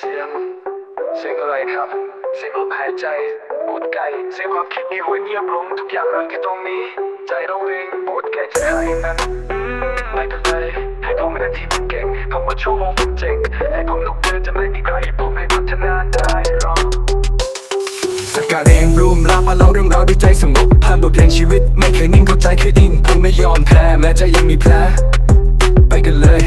สียงเสียงอะไรครับ เสียงลมหายใจปวดไกลเสียงความคิดในหัวเงียบลงทุกอย่างมันแค่ตรงนี้ ใจเราเองปวดไกลจะใครนั้นไม่เป็นไรให้ผมเป็นที่มันเก่งผมว่าช่วโมงผมเจ๋งให้ผมลุกเดินจะไม่มีใครผมให้พัฒนาได้หรอกจัดการเองรูมรับมาเล่าเรื่องราวด้วยใจสงบผ่านบทเพลงชีวิต ไม่เคยนิ่งเข้าใจเคยดิ้นผมไม่ยอมแพ้แม้ใจยังมีแผลไปกันเลย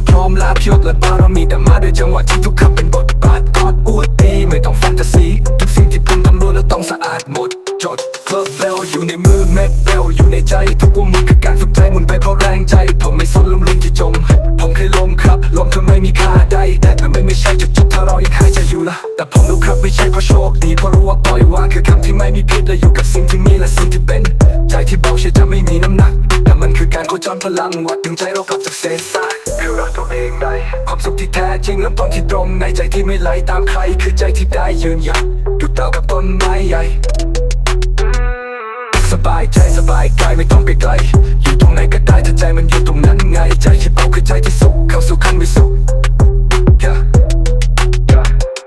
มาพร้อมลาพยศและบารมีแต่มาด้วยจังหวะที่ทุกคำเป็นบทบาทก็อวดดีไม่ต้องแฟนตาซีทุกสิ่งที่ผมทำล้วนแล้วต้องสะอาดหมด จดเพิ่มเร็วอยู่ในมือเม็ดเร็วอยู่ในใจ ทุกวงมือคือการฝึกใจหมุนไปเพราะแรงใจ ผมไม่สนลมลมที่จม ผมเคยลมครับลมเธอไม่มีค่าใดแต่ถ้าไม่ไม่ใช่จุดจบถ้าเรายังหายใจอยู่ละแต่ผมรู้ครับไม่ใช่เพราะโชคดีเพราะรู้ว่าปล่อยวางคือคำที่ไม่มีพิษและอยู่กับสิ่งที่มีและสิ่งที่เป็น ใจที่เบาเชื่อจะไม่มีน้ำหนักแต่มันคือการโคจรพลังวัดดึงใจเรากลับจากเศษซา คือรักตัวเองได้ ความสุขที่แท้จริงเริ่มต้นที่ตรงในใจที่ไม่ไหลตามใคร คือใจที่ได้ยืนหยัดดูเต่ากับต้นไม้ใหญ่ สบายใจสบายกายไม่ต้องไปไกล อยู่ตรงไหนก็ได้ถ้าใจมันอยู่ตรงนั้นไง ใจที่เอาคือใจที่สุขเข้าสู่ขั้นวิสุข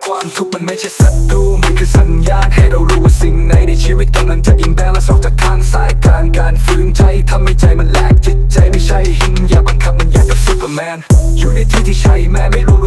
ความทุกข์มันไม่ใช่สัตว์ดูมันคือสัญญาณให้เรารู้ว่าสิ่งไหนในชีวิตกำลังจะอิ่ม นอยู่ในที่ที่ใช่แม่ไม่รู้